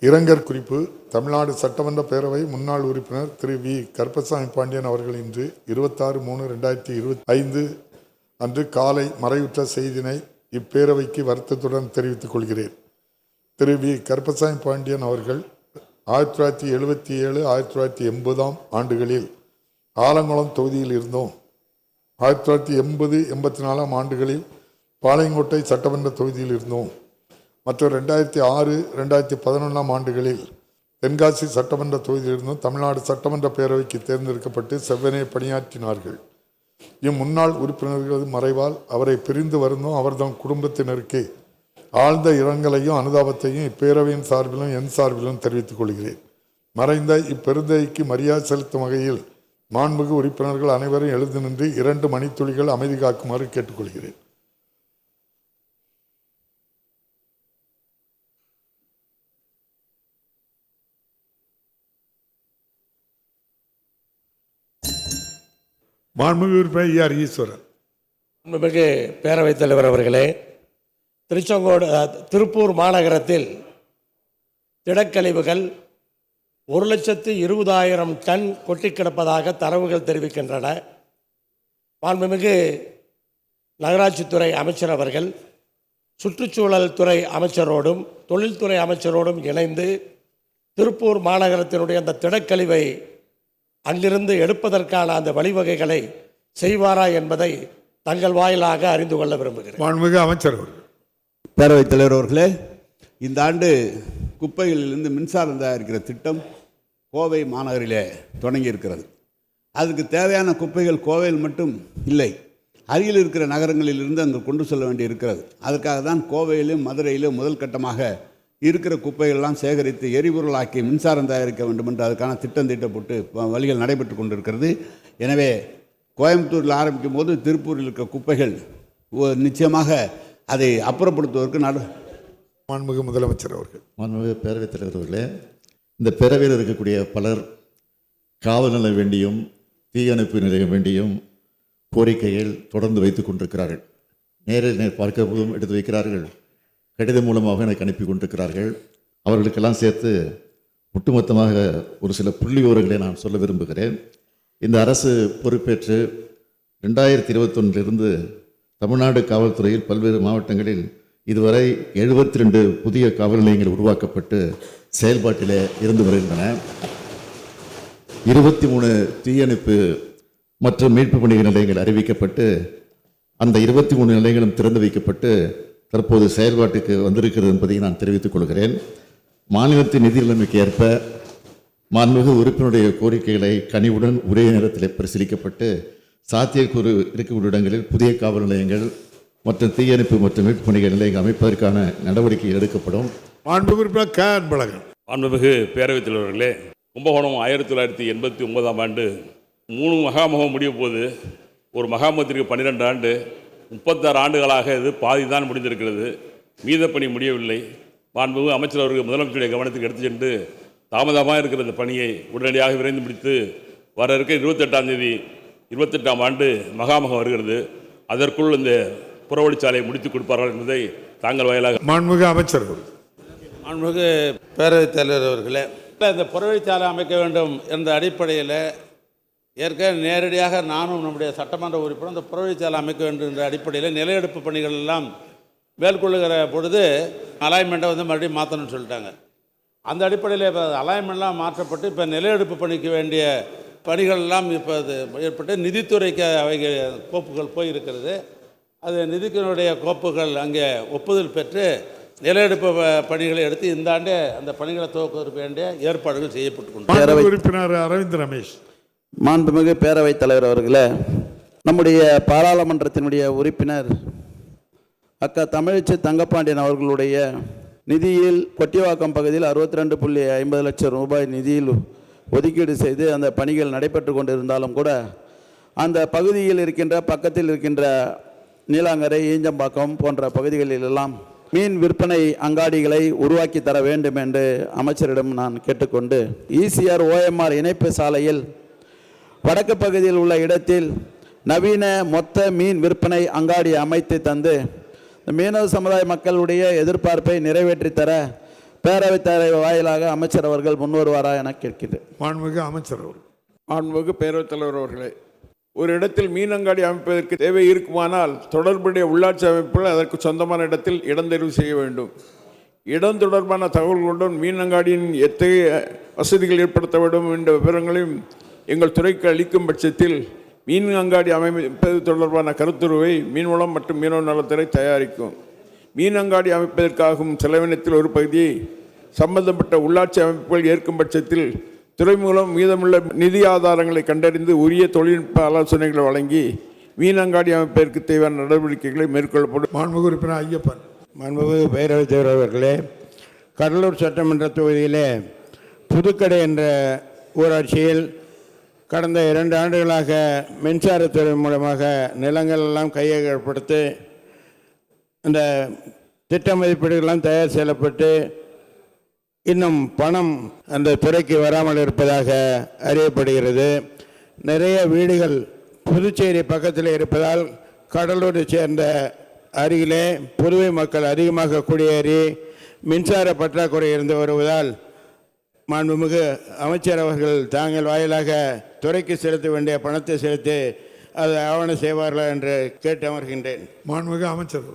இரங்கற் குறிப்பு தமிழ்நாடு சட்டமன்ற பேரவை முன்னாள் உறுப்பினர் திரு வி. கருப்பசாமி பாண்டியன் அவர்கள் இன்று இருபத்தாறு மூணு ரெண்டாயிரத்தி இருபத்தி ஐந்து அன்று காலை மறைவுற்ற செய்தினை இப்பேரவைக்கு வருத்தத்துடன் தெரிவித்துக் கொள்கிறேன். திரு வி. கருப்பசாமி பாண்டியன் அவர்கள் ஆயிரத்தி தொள்ளாயிரத்தி எழுபத்தி ஏழு ஆயிரத்தி தொள்ளாயிரத்தி எண்பதாம் ஆண்டுகளில் ஆலங்குளம் தொகுதியில் இருந்தோம். ஆயிரத்தி தொள்ளாயிரத்தி எண்பது எண்பத்தி நாலாம் ஆண்டுகளில் பாளையங்கோட்டை சட்டமன்ற தொகுதியில் இருந்தோம். மற்றும் ரெண்டாயிரத்தி ஆறு ரெண்டாயிரத்தி பதினொன்றாம் ஆண்டுகளில் தென்காசி சட்டமன்ற தொகுதியிலிருந்தும் தமிழ்நாடு சட்டமன்ற பேரவைக்கு தேர்ந்தெடுக்கப்பட்டு செவ்வனே பணியாற்றினார்கள். இம்முன்னாள் உறுப்பினர்களது மறைவால் அவரை பிரிந்து வருந்தும் அவர்தம் குடும்பத்தினருக்கு ஆழ்ந்த இரங்கலையும் அனுதாபத்தையும் இப்பேரவையின் சார்பிலும் என் சார்பிலும் தெரிவித்துக் கொள்கிறேன். மறைந்த இப்பெருந்தைக்கு மரியாதை செலுத்தும் வகையில் மாண்புகு உறுப்பினர்கள் அனைவரும் எழுந்து நின்று இரண்டு மணித்துளிகள் அமைதி காக்குமாறு கேட்டுக்கொள்கிறேன் மாண்புமிகு உறுப்பினர் ஈஆர் ஈஸ்வரன். மிகு பேரவைத் தலைவர் அவர்களே திருச்செங்கோடு திருப்பூர் மாநகரத்தில் திடக்கழிவுகள் ஒரு லட்சத்து இருபதாயிரம் டன் கொட்டி கிடப்பதாக தரவுகள் தெரிவிக்கின்றன. மாண்புமிகு நகராட்சித்துறை அமைச்சர் அவர்கள் சுற்றுச்சூழல் துறை அமைச்சரோடும் தொழில்துறை அமைச்சரோடும் இணைந்து திருப்பூர் மாநகரத்தினுடைய அந்த திடக்கழிவை அங்கிருந்து எடுப்பதற்கான அந்த வழிவகைகளை செய்வாரா என்பதை தங்கள் வாயிலாக அறிந்து கொள்ள விரும்புகிறேன். மாண்புமிகு அமைச்சர் அவர்கள். பேரவைத் தலைவர் அவர்களே இந்த ஆண்டு குப்பைகளிலிருந்து மின்சாரம் தயாரிக்கிற திட்டம் கோவை மாநகரிலே தொடங்கி இருக்கிறது. அதுக்கு தேவையான குப்பைகள் கோவையில் மட்டும் இல்லை அருகில் இருக்கிற நகரங்களிலிருந்து அங்கே கொண்டு செல்ல வேண்டி இருக்கிறது. அதற்காக தான் கோவையிலும் மதுரையிலும் முதல் கட்டமாக இருக்கிற குப்பைகளெல்லாம் சேகரித்து எரிபொருளாக்கி மின்சாரம் தயாரிக்க வேண்டும் என்று அதுக்கான திட்டம் தீட்டப்பட்டு வழிகள் நடைபெற்று கொண்டிருக்கிறது. எனவே கோயம்புத்தூரில் ஆரம்பிக்கும் போது திருப்பூரில் இருக்கிற குப்பைகள் நிச்சயமாக அதை அப்புறப்படுத்துவதற்கு நட மாண்புமிகு முதலமைச்சர் அவர்கள். மாண்புமிகு பேரவைத் தலைவர் அவர்களே இந்த பேரவையில் இருக்கக்கூடிய பலர் காவல் நிலையம் வேண்டியும் தீயணைப்பு நிலையம் வேண்டியும் கோரிக்கைகள் தொடர்ந்து வைத்துக் கொண்டிருக்கிறார்கள். நேரில் நேர் பார்க்க போதும் எடுத்து வைக்கிறார்கள். கடிதம் மூலமாக எனக்கு அனுப்பி கொண்டிருக்கிறார்கள். அவர்களுக்கெல்லாம் சேர்த்து ஒட்டுமொத்தமாக ஒரு சில புள்ளி விவரங்களை நான் சொல்ல விரும்புகிறேன். இந்த அரசு பொறுப்பேற்று ரெண்டாயிரத்தி இருபத்தொன்னிலிருந்து தமிழ்நாடு காவல்துறையில் பல்வேறு மாவட்டங்களில் இதுவரை எழுபத்தி ரெண்டு புதிய காவல் நிலையங்கள் உருவாக்கப்பட்டு செயல்பாட்டிலே இருந்து வருகின்றன. இருபத்தி மூணு தீயணைப்பு மற்றும் மீட்பு பணிகள் நிலையங்கள் அறிவிக்கப்பட்டு அந்த இருபத்தி மூணு நிலையங்களும் திறந்து வைக்கப்பட்டு தற்போது செயல்பாட்டுக்கு வந்திருக்கிறது என்பதை நான் தெரிவித்துக் கொள்கிறேன். மாநிலத்தின் நிதி நிலைமைக்கு ஏற்ப மாண்புமிகு உறுப்பினருடைய கோரிக்கைகளை கனிவுடன் ஒரே நேரத்தில் பரிசீலிக்கப்பட்டு சாத்தியக்கூறு இருக்கக்கூடிய இடங்களில் புதிய காவல் நிலையங்கள் மற்றும் தீயணைப்பு மற்றும் மீட்பு பணிகள் நிலையங்கள் அமைப்பதற்கான நடவடிக்கை எடுக்கப்படும். மாண்புமிகு க அன்பழகன் மாண்புமிகு பேரவைத் தலைவர்களே கும்பகோணம் ஆயிரத்தி தொள்ளாயிரத்தி எண்பத்தி ஒன்பதாம் ஆண்டு மூணு மகாமகம் முடிய போது ஒரு மகாமகத்திற்கு பன்னிரெண்டு ஆண்டு. முப்பத்தாறு ஆண்டுகளாக இது பாதி தான் முடிந்திருக்கிறது. மீதப்பணி முடியவில்லை. மாண்புமிகு அமைச்சர் அவர்கள் முதலமைச்சருடைய கவனத்துக்கு எடுத்து சென்று தாமதமாக இருக்கிற இந்த பணியை உடனடியாக விரைந்து முடித்து வர இருக்க இருபத்தெட்டாம் தேதி இருபத்தெட்டாம் ஆண்டு மகாமகம் வருகிறது. அதற்குள் இந்த புறவழிச்சாலையை முடித்து கொடுப்பார்கள் என்பதை தாங்கள் வாயிலாக மாண்புமிகு அமைச்சர் அவர்கள். மாண்புமிகு பேரவைத் தலைவர் அவர்களே இந்த புறவழிச்சாலை அமைக்க வேண்டும் என்ற அடிப்படையில் ஏற்கனவே நேரடியாக நானும் நம்முடைய சட்டமன்ற உறுப்பினர் இந்த புறவழிச்சாலை அமைக்க வேண்டும் என்ற அடிப்படையில் நிலையெடுப்பு பணிகள் எல்லாம் மேற்கொள்ளுகிற பொழுது அலைன்மெண்ட்டை வந்து மறுபடியும் மாற்றணும்னு சொல்லிட்டாங்க. அந்த அடிப்படையில் இப்போ அலைன்மெண்ட்லாம் மாற்றப்பட்டு இப்போ நிலையெடுப்பு பணிக்கு வேண்டிய பணிகள் எல்லாம் இப்போ அது ஏற்பட்டு நிதித்துறைக்கு அவைகள் கோப்புகள் போயிருக்கிறது. அது நிதிக்கினுடைய கோப்புகள் அங்கே ஒப்புதல் பெற்று நிலையெடுப்பு பணிகளை எடுத்து இந்த ஆண்டே அந்த பணிகளை துவக்குவதற்கு வேண்டிய ஏற்பாடுகள் செய்யப்பட்டு உறுப்பினர் அரவிந்த் ரமேஷ். மாண்புமிகு பேரவைத் தலைவர் அவர்களே நம்முடைய பாராளுமன்றத்தினுடைய உறுப்பினர் அக்கா தமிழச்சி தங்கப்பாண்டியன் அவர்களுடைய நிதியில் கொட்டிவாக்கம் பகுதியில் அறுபத்தி ரெண்டு புள்ளி ஐம்பது லட்சம் ரூபாய் நிதியில் ஒதுக்கீடு செய்து அந்த பணிகள் நடைபெற்று கொண்டிருந்தாலும் கூட அந்த பகுதியில் இருக்கின்ற பக்கத்தில் இருக்கின்ற நீலாங்கரை ஈஞ்சம்பாக்கம் போன்ற பகுதிகளிலெல்லாம் மீன் விற்பனை அங்காடிகளை உருவாக்கி தர வேண்டும் என்று அமைச்சரிடம் நான் கேட்டுக்கொண்டு இசிஆர் ஓஎம்ஆர் இணைப்பு சாலையில் வடக்கு பகுதியில் உள்ள இடத்தில் நவீன மொத்த மீன் விற்பனை அங்காடி அமைத்து தந்து இந்த மீனவ சமுதாய மக்களுடைய எதிர்பார்ப்பை நிறைவேற்றி தர பேரவைத் தலைவர் வாயிலாக அமைச்சர் அவர்கள் முன்வருவாரா என கேட்கிறேன் மாண்புமிகு அமைச்சர் அவர்கள். மாண்புமிகு பேரவைத் தலைவர் அவர்களே ஒரு இடத்தில் மீனங்காடி அமைப்பதற்கு தேவை இருக்குமானால் தொடர்புடைய உள்ளாட்சி அமைப்புகள் அதற்கு சொந்தமான இடத்தில் இடந்தெரிவு செய்ய வேண்டும். இடம் தொடர்பான தகவல்களுடன் மீனங்காடியின் எத்தகைய வசதிகள் ஏற்படுத்த வேண்டும் என்ற விவரங்களையும் எங்கள் துறைக்கு அளிக்கும் பட்சத்தில் மீன் அங்காடி அமைப்பது தொடர்பான கருத்துருவை மீன்வளம் மற்றும் மீனவ நலத்துறை தயாரிக்கும். மீன் அங்காடி அமைப்பதற்காகும் செலவினத்தில் ஒரு பகுதியை சம்பந்தப்பட்ட உள்ளாட்சி அமைப்புகள் ஏற்கும் பட்சத்தில் துறை மூலம் மீதமுள்ள நிதி ஆதாரங்களை கண்டறிந்து உரிய தொழில்நுட்ப ஆலோசனைகளை வழங்கி மீனங்காடி அமைப்பதற்கு தேவையான நடவடிக்கைகளை மேற்கொள்ளப்படும். மாண்புமிகு உறுப்பினர் ஐயப்பன். மாண்புமிகு பேரவைத் தலைவர் அவர்களே கடலூர் சட்டமன்ற தொகுதியிலே புதுக்கடை என்ற ஊராட்சியில் கடந்த இரண்டு ஆண்டுகளாக மின்சாரத்துறை மூலமாக நிலங்கள் எல்லாம் கையகப்படுத்தி அந்த திட்ட மதிப்பீடுகள்லாம் தயார் செய்யப்பட்டு இன்னும் பணம் அந்த துறைக்கு வராமல் இருப்பதாக அறியப்படுகிறது. நிறைய வீடுகள் புதுச்சேரி பக்கத்தில் இருப்பதால் கடலூரை சேர்ந்த அருகிலே புதுவை மக்கள் அதிகமாக குடியேறி மின்சார பற்றாக்குறை இருந்து வருவதால் மாண்புமிகு அமைச்சர் அவர்கள் தாங்கள் வாயிலாக துறைக்கு செலுத்த வேண்டிய பணத்தை செலுத்தி அதை ஆவணம் செய்வார்களா என்று கேட்டு அமர்கின்றேன். மாண்புமிகு அமைச்சர்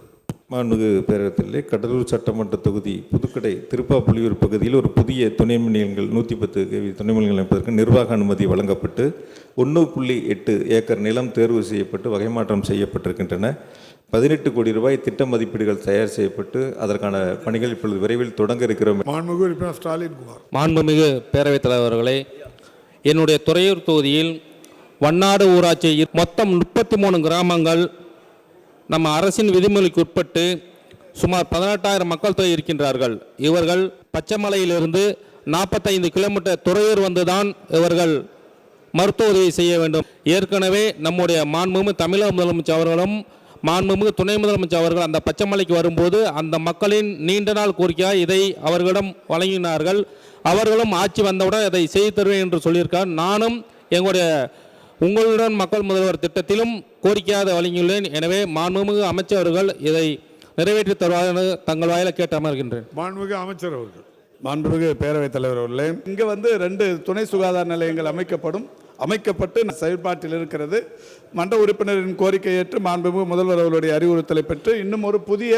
மாண்புமிகு பேரவைத்திலே கடலூர் சட்டமன்ற தொகுதி புதுக்கடை திருப்பாப்புலியூர் பகுதியில் ஒரு புதிய துணை மின் நிலையங்கள் நூற்றி பத்து கேவி துணை மின் நிலையம் அமைப்பதற்கு நிர்வாக அனுமதி வழங்கப்பட்டு ஒன்று புள்ளி எட்டு ஏக்கர் நிலம் தேர்வு செய்யப்பட்டு வகைமாற்றம் செய்யப்பட்டிருக்கின்றன. பதினெட்டு கோடி ரூபாய் திட்ட மதிப்பீடுகள் தயார் செய்யப்பட்டு அதற்கான பணிகள் இப்பொழுது விரைவில் தொடங்க இருக்கிறோம். மாண்புமிகு உறுப்பினர் ஸ்டாலின் குமார். மாண்புமிகு பேரவைத் தலைவர்களே என்னுடைய துறையூர் தொகுதியில் வண்ணாடு ஊராட்சி மொத்தம் முப்பத்தி மூணு கிராமங்கள் நம்ம அரசின் விதிமுறைக்கு உட்பட்டு சுமார் பதினெட்டாயிரம் மக்கள் தொகை இருக்கின்றார்கள். இவர்கள் பச்சைமலையிலிருந்து நாற்பத்தைந்து கிலோமீட்டர் துறையூர் வந்துதான் இவர்கள் மருத்துவ உதவி செய்ய வேண்டும். ஏற்கனவே நம்முடைய மாண்புமிகு தமிழக முதலமைச்சர் அவர்களும் மாண்புமிகு துணை முதலமைச்சர் அவர்கள் அந்த பச்சைமலைக்கு வரும்போது அந்த மக்களின் நீண்ட நாள் கோரிக்கையாக இதை அவர்களிடம் வழங்கினார்கள். அவர்களும் ஆட்சி வந்தவுடன் அதை செய்து தருவேன் என்று சொல்லியிருக்கார். நானும் எங்களுடைய உங்களுடன் மக்கள் முதல்வர் திட்டத்திலும் கோரிக்கையாக வழங்கியுள்ளேன். எனவே மாண்புமிகு அமைச்சர்கள் இதை நிறைவேற்றி தருவார்கள் தங்கள் வாயில கேட்டு அமர்கின்றேன். மாண்புமிகு அமைச்சர் அவர்கள். மாண்புமிகு பேரவைத் தலைவர் அவர்களே இங்கே வந்து ரெண்டு துணை சுகாதார நிலையங்கள் அமைக்கப்படும். அமைக்கப்பட்டு செயல்பாட்டில் இருக்கிறது. மன்ற உறுப்பினரின் கோரிக்கை ஏற்று மாண்புமிகு முதல்வர் அவர்களுடைய அறிவுறுத்தலை பெற்று இன்னும் ஒரு புதிய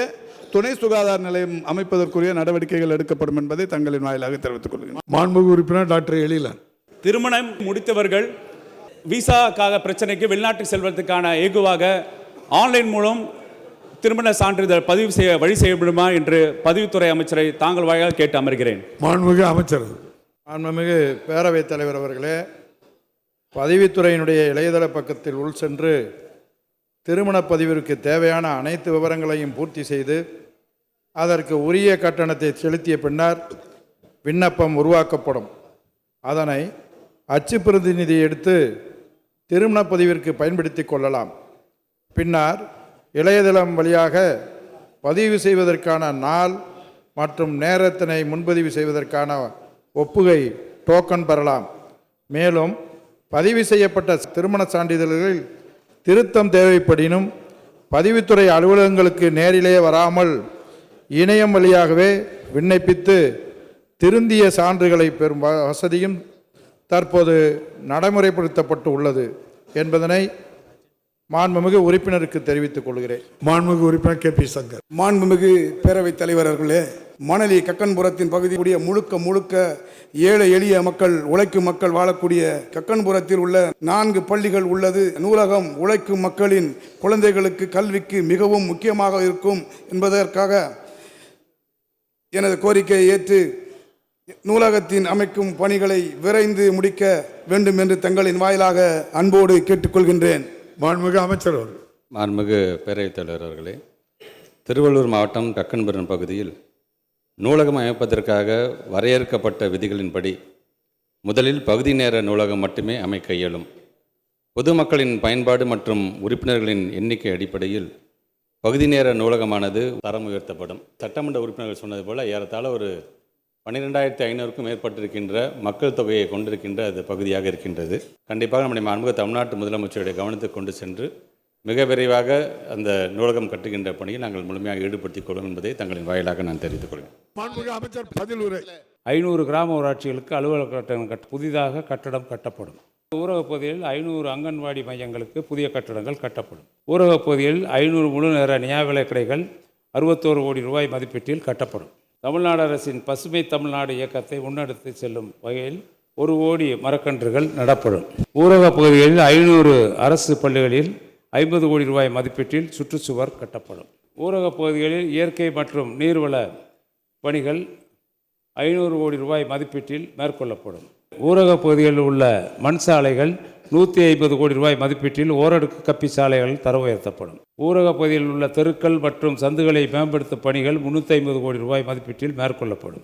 துணை சுகாதார நிலையம் அமைப்பதற்குரிய நடவடிக்கைகள் எடுக்கப்படும் என்பதை தங்களின் வாயிலாக தெரிவித்துக் கொள்கிறேன் மாண்புமிகு உறுப்பினர் டாக்டர் எழிலன். திருமணம் முடித்தவர்கள் விசாக்காக பிரச்சனைக்கு வெளிநாட்டுக்கு செல்வதற்கான ஏகுவாக ஆன்லைன் மூலம் திருமண சான்றிதழ் பதிவு செய்ய வழி செய்யப்படுமா என்று பதிவுத்துறை அமைச்சரை தாங்கள் வாயிலாக கேட்டு அமர்கிறேன். மாண்புமிகு அமைச்சர் மாண்புமிகு பேரவைத் தலைவர் அவர்களே பதிவுத்துறையினுடைய இளையதள பக்கத்தில் உள் சென்று திருமணப் பதிவிற்கு தேவையான அனைத்து விவரங்களையும் பூர்த்தி செய்து அதற்கு உரிய கட்டணத்தை செலுத்திய பின்னர் விண்ணப்பம் உருவாக்கப்படும். அதனை அச்சு பிரதிநிதி எடுத்து திருமணப் பதிவிற்கு பயன்படுத்தி கொள்ளலாம். பின்னர் இளையதளம் வழியாக பதிவு செய்வதற்கான நாள் மற்றும் நேரத்தினை முன்பதிவு செய்வதற்கான ஒப்புகை டோக்கன் பெறலாம். மேலும் பதிவு செய்யப்பட்ட திருமண சான்றிதழ்களில் திருத்தம் தேவைப்படினும் பதிவுத்துறை அலுவலகங்களுக்கு நேரிலே வராமல் இணையம் வழியாகவே விண்ணப்பித்து திருந்திய சான்றுகளை பெறும் வ- வசதியும் தற்போது நடைமுறைப்படுத்தப்பட்டு உள்ளது என்பதனை மாண்புமிகு உறுப்பினருக்கு தெரிவித்துக் கொள்கிறேன். மாண்புமிகு உறுப்பினர் கே. பி. சங்கர். மாண்புமிகு பேரவைத் தலைவர் அவர்களே மணலி கக்கன்புரத்தின் பகுதியுடைய முழுக்க முழுக்க ஏழை எளிய மக்கள் உழைக்கும் மக்கள் வாழக்கூடிய கக்கன்புரத்தில் உள்ள நான்கு பள்ளிகள் உள்ளது. நூலகம் உழைக்கும் மக்களின் குழந்தைகளுக்கு கல்விக்கு மிகவும் முக்கியமாக இருக்கும் என்பதற்காக எனது கோரிக்கையை ஏற்று நூலகத்தின் அமைக்கும் பணிகளை விரைந்து முடிக்க வேண்டும் என்று தங்களின் வாயிலாக அன்போடு கேட்டுக்கொள்கின்றேன். மாண்புமிகு அமைச்சர் அவர்கள். மாண்புமிகு பேரவைத் தலைவர் அவர்களே திருவள்ளூர் மாவட்டம் டக்கன்புரம் பகுதியில் நூலகம் அமைப்பதற்காக வரையறுக்கப்பட்ட விதிகளின்படி முதலில் பகுதி நேர நூலகம் மட்டுமே அமைக்க இயலும். பொதுமக்களின் பயன்பாடு மற்றும் உறுப்பினர்களின் எண்ணிக்கை அடிப்படையில் பகுதி நேர நூலகமானது தரம் உயர்த்தப்படும் சட்டமன்ற உறுப்பினர்கள் சொன்னது போல ஏறத்தாழ ஒரு பன்னிரெண்டாயிரத்தி ஐநூறுக்கும் மேற்பட்டிருக்கின்ற மக்கள் தொகையை கொண்டிருக்கின்ற அது பகுதியாக இருக்கின்றது. கண்டிப்பாக நம்முடைய மாண்புமிகு தமிழ்நாட்டு முதலமைச்சருடைய கவனத்துக்கு கொண்டு சென்று மிக விரைவாக அந்த நூலகம் கட்டுகின்ற பணியில் நாங்கள் முழுமையாக ஈடுபடுத்திக் கொள்வோம் என்பதை தங்களின் வாயிலாக நான் தெரிவித்துக் கொள்கிறேன். மாண்புமிகு அமைச்சர் பதில் உரை ஐநூறு கிராம ஊராட்சிகளுக்கு அலுவலக கட்டணம் கட்ட புதிதாக கட்டடம் கட்டப்படும். ஊரகப் பகுதியில் ஐநூறு அங்கன்வாடி மையங்களுக்கு புதிய கட்டடங்கள் கட்டப்படும். ஊரகப் பகுதியில் ஐநூறு முழு நேர நியாய விலைக் கடைகள் அறுபத்தோரு கோடி ரூபாய் மதிப்பீட்டில் கட்டப்படும். தமிழ்நாடு அரசின் பசுமை தமிழ்நாடு இயக்கத்தை முன்னெடுத்து செல்லும் வகையில் ஒரு கோடி மரக்கன்றுகள் நடப்படும். ஊரகப் பகுதிகளில் ஐநூறு அரசு பள்ளிகளில் ஐம்பது கோடி ரூபாய் மதிப்பீட்டில் சுற்றுச்சுவர் கட்டப்படும். ஊரகப் பகுதிகளில் இயற்கை மற்றும் நீர்வள பணிகள் ஐநூறு கோடி ரூபாய் மதிப்பீட்டில் மேற்கொள்ளப்படும். ஊரகப் பகுதிகளில் உள்ள மண் சாலைகள் நூற்றி ஐம்பது கோடி ரூபாய் மதிப்பீட்டில் ஓரடுக்கு கப்பி சாலைகள் தர உயர்த்தப்படும். ஊரகப் பகுதியில் உள்ள தெருக்கள் மற்றும் சந்துகளை மேம்படுத்தும் பணிகள் முந்நூற்றி ஐம்பது கோடி ரூபாய் மதிப்பீட்டில் மேற்கொள்ளப்படும்.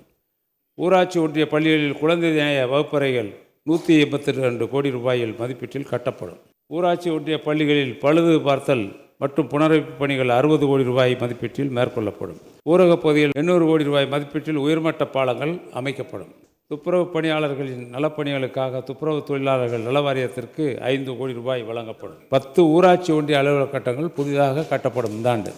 ஊராட்சி ஒன்றிய பள்ளிகளில் குழந்தை நியாய வகுப்பறைகள் நூற்றி எண்பத்தி ரெண்டு கோடி ரூபாயில் மதிப்பீட்டில் கட்டப்படும். ஊராட்சி ஒன்றிய பள்ளிகளில் பழுது பார்த்தல் மற்றும் புனரமைப்பு பணிகள் அறுபது கோடி ரூபாய் மதிப்பீட்டில் மேற்கொள்ளப்படும். ஊரகப் பகுதியில் எண்ணூறு கோடி ரூபாய் மதிப்பீட்டில் உயர்மட்ட பாலங்கள் அமைக்கப்படும். துப்புரவு பணியாளர்களின் நலப்பணிகளுக்காக துப்புரவு தொழிலாளர்கள் நல வாரியத்திற்கு ஐந்து கோடி ரூபாய் வழங்கப்படும். பத்து ஊராட்சி ஒன்றிய அலுவலக கட்டங்கள் புதிதாக கட்டப்படும் இந்த ஆண்டு.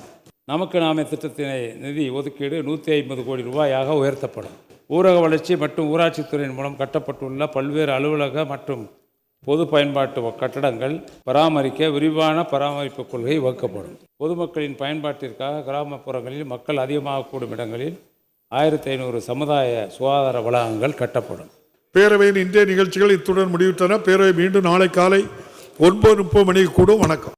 நமக்கு நாமே திட்டத்தினை நிதி ஒதுக்கீடு நூற்றி ஐம்பது கோடி ரூபாயாக உயர்த்தப்படும். ஊரக வளர்ச்சி மற்றும் ஊராட்சித்துறையின் மூலம் கட்டப்பட்டுள்ள பல்வேறு அலுவலக மற்றும் பொது பயன்பாட்டு கட்டடங்கள் பராமரிக்க விரிவான பராமரிப்பு கொள்கை வகுக்கப்படும். பொதுமக்களின் பயன்பாட்டிற்காக கிராமப்புறங்களில் மக்கள் அதிகமாக கூடும் இடங்களில் ஆயிரத்தி ஐநூறு சமுதாய சுகாதார வளாகங்கள் கட்டப்படும். பேரவையின் இன்றைய நிகழ்ச்சிகள் இத்துடன் முடிவுற்றன. பேரவை மீண்டும் நாளை காலை ஒன்பது முப்பது மணிக்கு கூடும். வணக்கம்.